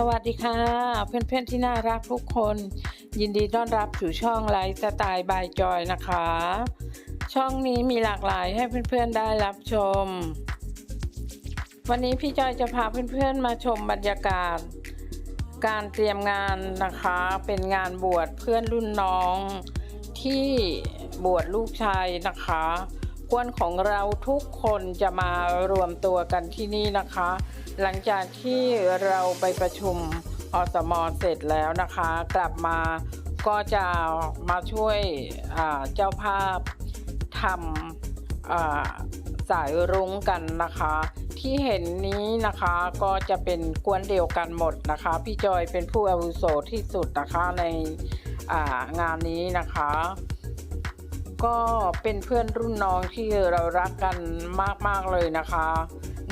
สวัสดีค่ะ เพื่อนๆที่น่ารักทุกคน ยินดีต้อนรับสู่ช่องไลฟ์สไตล์บายจอยนะคะ ช่องนี้มีหลากหลายให้เพื่อนๆได้รับชม วันนี้พี่จอยจะพาเพื่อนๆมาชมบรรยากาศ การเตรียมงานนะคะ เป็นงานบวชเพื่อนรุ่นน้อง ที่บวชลูกชายนะคะกวนของเราทุกคนจะมารวมตัวกันที่นี่นะคะ หลังจากที่เราไปประชุมอสมเสร็จแล้วนะคะ กลับมาก็จะมาช่วยเจ้าภาพทำสายรุ้งกันนะคะ ที่เห็นนี้นะคะก็จะเป็นกวนเดียวกันหมดนะคะ พี่จอยเป็นผู้อาวุโสที่สุดนะคะในงานนี้นะคะ ก็เป็นเพื่อนรุ่นน้องที่เรารักกันมาก ๆ เลยนะคะ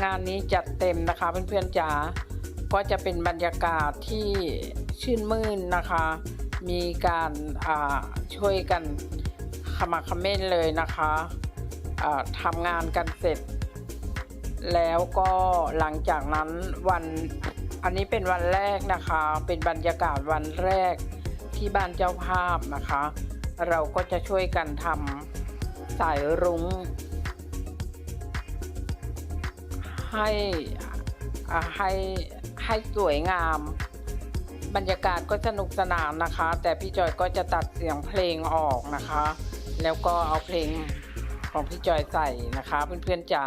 งานนี้จัดเต็มนะคะเพื่อนๆจ๋าก็จะเป็นบรรยากาศที่ชื่นมื่นนะคะ มีการาช่วยกันขมักขม้นเลยนะคะทำงานกันเสร็จ แล้วก็หลังจากนั้นวันอันนี้เป็นวันแรกนะคะ เป็นบรรยากาศวันแรกที่บ้านเจ้าภาพนะคะ เราก็จะช่วยกันทำสายรุ้ง ให้ให้ให้สวยงาม บรรยากาศก็สนุกสนานนะคะ แต่พี่จอยก็จะตัดเสียงเพลงออกนะคะ แล้วก็เอาเพลงของพี่จอยใส่นะคะเพื่อนๆจ๋า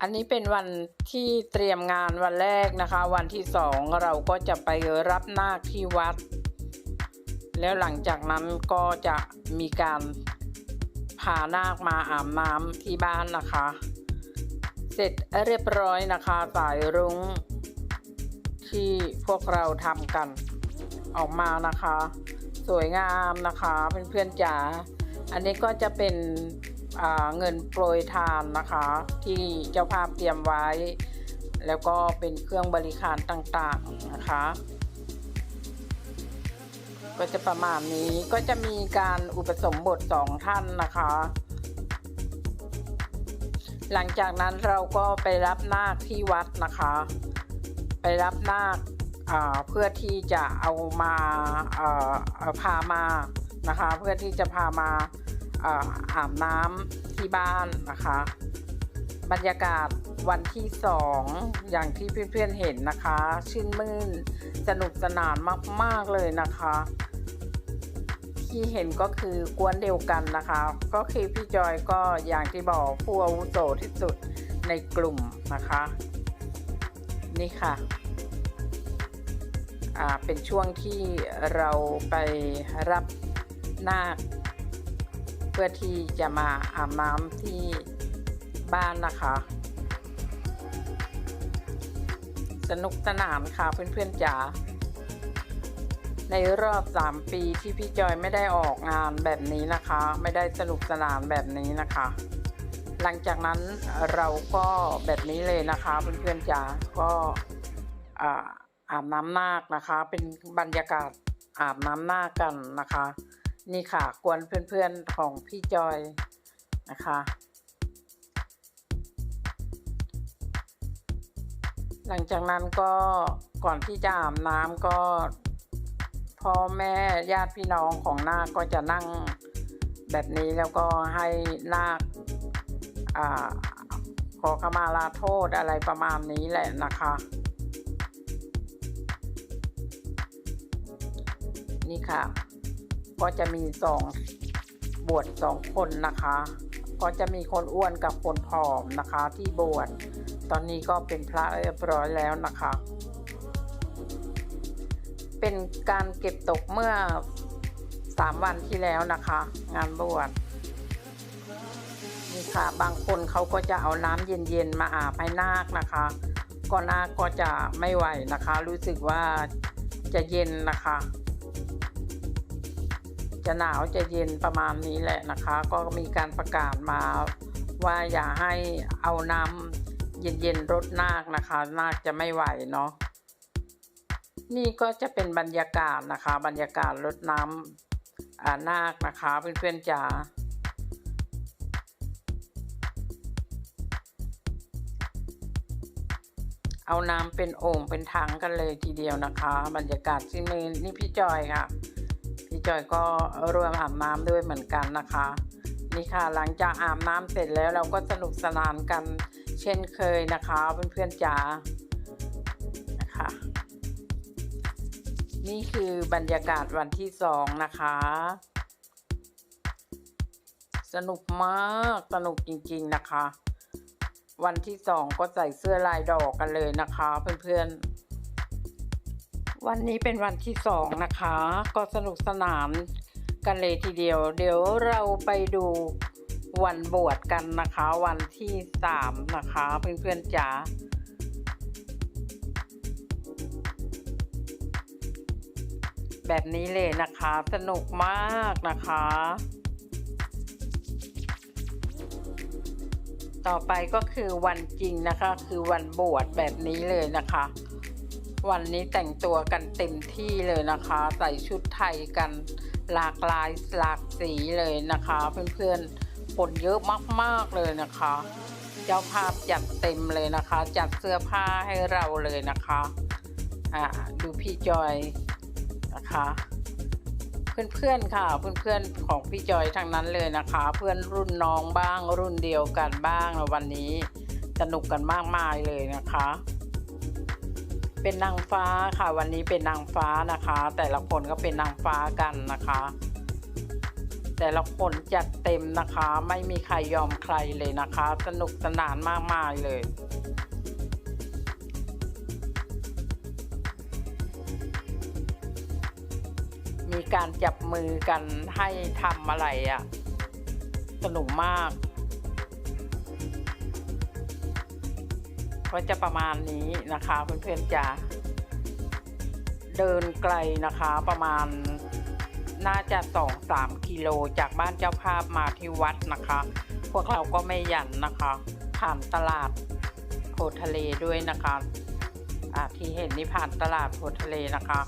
อันนี้เป็นวันที่เตรียมงานวันแรกนะคะ วันที่สองเราก็จะไปรับนาคที่วัด แล้วหลังจากนั้นก็จะมีการ พานาคมาอาบน้ำที่บ้านนะคะ เสร็จเรียบร้อยนะคะ สายรุ้ง ที่พวกเราทำกันออกมานะคะ สวยงามนะคะเพื่อนๆจ๋าอันนี้ก็จะเป็นเงินโปรยทานนะคะ ที่เจ้าภาพเตรียมไว้ แล้วก็เป็นเครื่องบริการต่างๆนะคะ ก็จะประมาณนี้ก็จะมีการอุปสมบทสองท่านนะคะ หลังจากนั้นเราก็ไปรับนาคที่วัดนะคะ ไปรับนาคเพื่อที่จะเอามาพามานะคะ เพื่อที่จะพามาอาบน้ำที่บ้านนะคะ บรรยากาศ วันที่สองอย่างที่เพื่อนๆเห็นนะคะ ชื่นมื่นสนุกสนานมากๆเลยนะคะ ที่เห็นก็คือกวนเดียวกันนะคะ ก็คือพี่จอยก็อย่างที่บอกผู้อาวุโสที่สุดในกลุ่มนะคะ นี่ค่ะอ่าเป็นช่วงที่เราไปรับนาคเพื่อที่จะมาอาบน้ำที่บ้านนะคะ สนุกสนานค่ะเพื่อนๆจ๋าในรอบ 3 ปีที่พี่จอยไม่ได้ออกงานแบบนี้นะคะ ไม่ได้สนุกสนานแบบนี้นะคะ หลังจากนั้นเราก็แบบนี้เลยนะคะเพื่อนๆจ๋าก็อาอาบน้ำนาคนะคะ เป็นบรรยากาศอาบน้ำนาคกันนะคะ นี่ค่ะกวนเพื่อนๆของพี่จอยนะคะ หลังจากนั้นก็ก่อนที่จะอาบน้ำก็พ่อแม่ญาติพี่น้องของนาคก็จะนั่งแบบนี้แล้วก็ให้นาคขอขมาลาโทษอะไรประมาณนี้แหละนะคะ นี่ค่ะ ก็จะมีสองบวชสองคนนะคะ ก็จะมีคนอ้วนกับคนผอมนะคะที่บวชตอนนี้ก็เป็นพระเรียบร้อยแล้วนะคะ เป็นการเก็บตกเมื่อสามวันที่แล้วนะคะ งานบวชนี่ค่ะบางคนเขาก็จะเอาน้ำเย็นๆมาอาบให้นาคนะคะ ก็นาคก็จะไม่ไหวนะคะ รู้สึกว่าจะเย็นนะคะ จะหนาวจะเย็นประมาณนี้แหละนะคะ ก็มีการประกาศมาว่าอย่าให้เอาน้ำเย็นๆรดนาคนะคะ นาคจะไม่ไหวเนาะนี่ก็จะเป็นบรรยากาศนะคะ บรรยากาศรดน้ำนาคนะคะเพื่อนๆจ๋าเอาน้ำเป็นโอ่งเป็นถังกันเลยทีเดียวนะคะ บรรยากาศที่มือนี่พี่จอยค่ะ จอยก็รวมอาบน้ำด้วยเหมือนกันนะคะ นี่ค่ะหลังจากอาบน้ำเสร็จแล้วเราก็สนุกสนานกันเช่นเคยนะคะเพื่อนๆจ๋านะคะนี่คือบรรยากาศวันที่สองนะคะ สนุกมากสนุกจริงๆนะคะ วันที่สองก็ใส่เสื้อลายดอกกันเลยนะคะ เพื่อนๆ วันนี้เป็นวันที่สองนะคะ ก็สนุกสนานกันเลยทีเดียว เดี๋ยวเราไปดูวันบวชกันนะคะ วันที่สามนะคะเพื่อนๆจ๋าแบบนี้เลยนะคะ สนุกมากนะคะ ต่อไปก็คือวันจริงนะคะ คือวันบวชแบบนี้เลยนะคะ วันนี้แต่งตัวกันเต็มที่เลยนะคะ ใส่ชุดไทยกันหลากหลายหลากสีเลยนะคะ เพื่อนๆคนเยอะมากๆเลยนะคะ เจ้าภาพจัดเต็มเลยนะคะ จัดเสื้อผ้าให้เราเลยนะคะอ่าดูพี่จอยนะคะ เพื่อนๆค่ะเพื่อนๆของพี่จอยทั้งนั้นเลยนะคะ เพื่อนรุ่นน้องบ้างรุ่นเดียวกันบ้างวันนี้สนุกกันมากมายเลยนะคะ เป็นนางฟ้าค่ะ วันนี้เป็นนางฟ้านะคะ แต่ละคนก็เป็นนางฟ้ากันนะคะ แต่ละคนจัดเต็มนะคะ ไม่มีใครยอมใครเลยนะคะ สนุกสนานมากมายเลยมีการจับมือกันให้ทำอะไรอะ่ะ สนุกมาก ก็จะประมาณนี้นะคะเพื่อนๆจะเดินไกลนะคะประมาณน่าจะสองสามกิโลจากบ้านเจ้าภาพมาที่วัดนะคะ พวกเราก็ไม่หยันนะคะ ผ่านตลาดโพทะเลด้วยนะคะอ่าที่เห็นนี่ผ่านตลาดโพทะเลนะคะ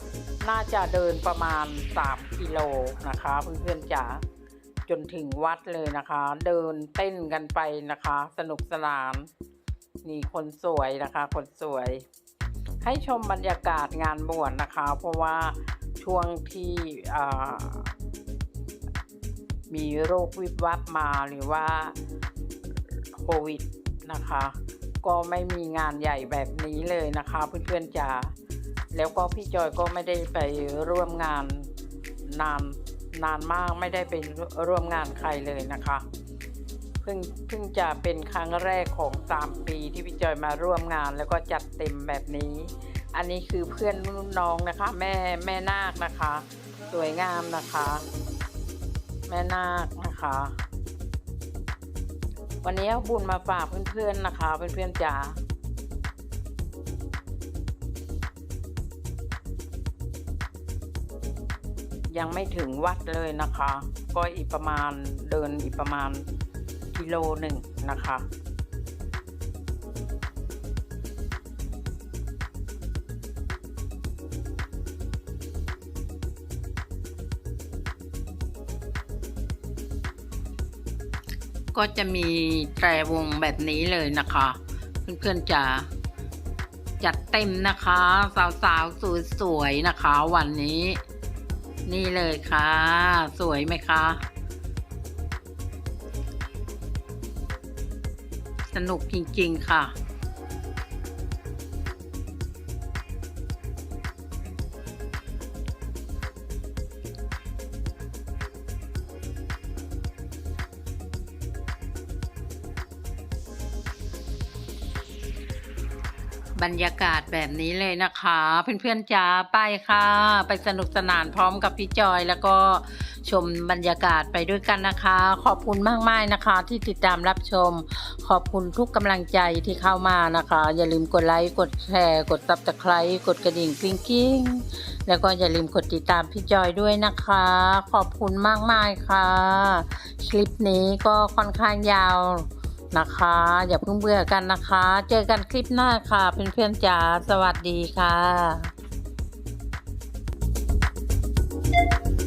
น่าจะเดินประมาณ 3 กิโลนะคะ เพื่อนๆจ๋าจนถึงวัดเลยนะคะ เดินเต้นกันไปนะคะ สนุกสนาน นี่คนสวยนะคะ คนสวย ให้ชมบรรยากาศงานบวชนะคะ เพราะว่าช่วงที่มีโรควิบวับมาหรือว่าโควิดนะคะ ก็ไม่มีงานใหญ่แบบนี้เลยนะคะเพื่อนๆจ๋าแล้วก็พี่จอยก็ไม่ได้ไปร่วมงานนานนานมากไม่ได้ไปร่วมงานใครเลยนะคะ เพิ่งเพิ่งจะเป็นครั้งแรกของ 3 ปีที่พี่จอยมาร่วมงาน แล้วก็จัดเต็มแบบนี้ อันนี้คือเพื่อนรุ่นน้องนะคะ แม่แม่นาคนะคะ สวยงามนะคะ แม่นาคนะคะ วันนี้เอาบุญมาฝากเพื่อนๆนะคะ เพื่อนๆจ๋ายังไม่ถึงวัดเลยนะคะ ก็อีกประมาณเดินอีกประมาณ กิโลหนึ่งนะคะ ก็จะมีแตรวงแบบนี้เลยนะคะ เพื่อนๆจะจัดเต็มนะคะ สาวๆสวยๆนะคะ วันนี้ นี่เลยค่ะ สวยไหมคะ สนุกจริง ๆ ค่ะ บรรยากาศแบบนี้เลยนะคะ เพื่อนๆจ้าไปค่ะ ไปสนุกสนานพร้อมกับพี่จอยแล้วก็ ชมบรรยากาศไปด้วยกันนะคะ ขอบคุณมากมากนะคะที่ติดตามรับชม ขอบคุณทุกกำลังใจที่เข้ามานะคะ อย่าลืมกดไลค์กดแชร์กดตับสไครต์กดกระดิ่งกริ๊งกริ๊งแล้วก็อย่าลืมกดติดตามพี่จอยด้วยนะคะ ขอบคุณมากมากค่ะ คลิปนี้ก็ค่อนข้างยาวนะคะ อย่าเพิ่งเบื่อกันนะคะ เจอกันคลิปหน้าค่ะเพื่อนๆจ๋าสวัสดีค่ะ thank you